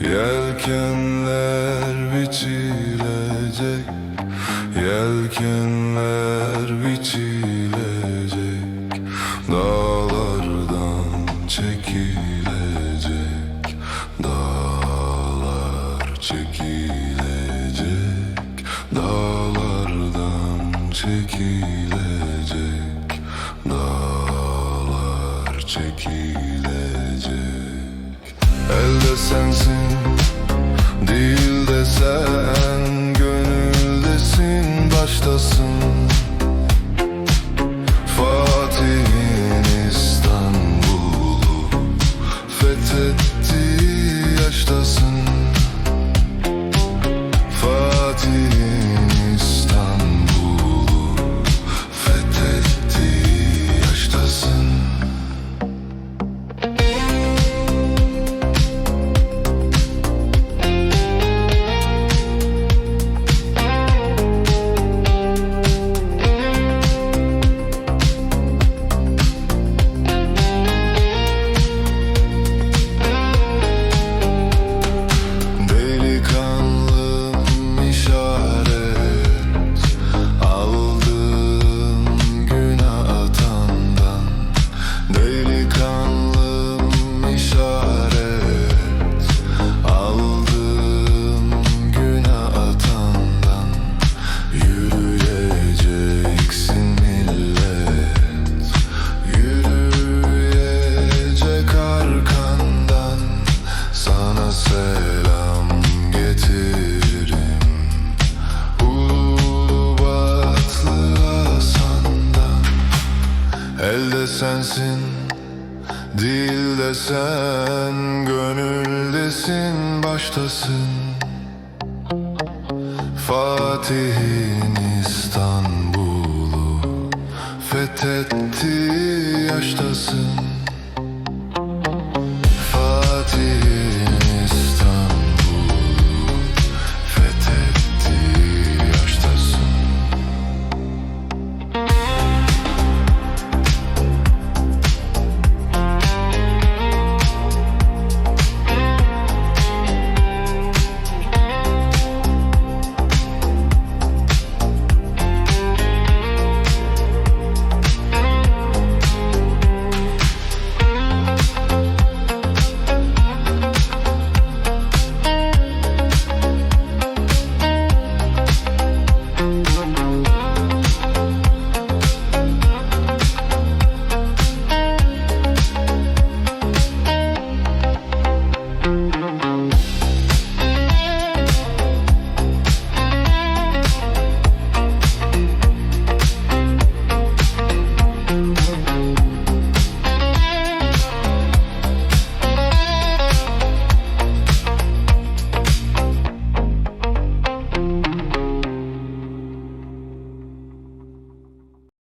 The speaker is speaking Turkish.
Yelkenler biçilecek Yelkenler biçilecek Dağlardan çekilecek Dağlar çekilecek Dağlardan çekilecek Dağlar çekilecek Elde sensin Delikanlım işaret Aldım günah atandan Yürüyeceksin millet. Yürüyecek arkandan Sana selam getiririm. Ulubatlı Hasan'dan Elde sensin Dilde sen Gönüldesin baştasın. Fatih'in İstanbul'u Fethetti yaştasın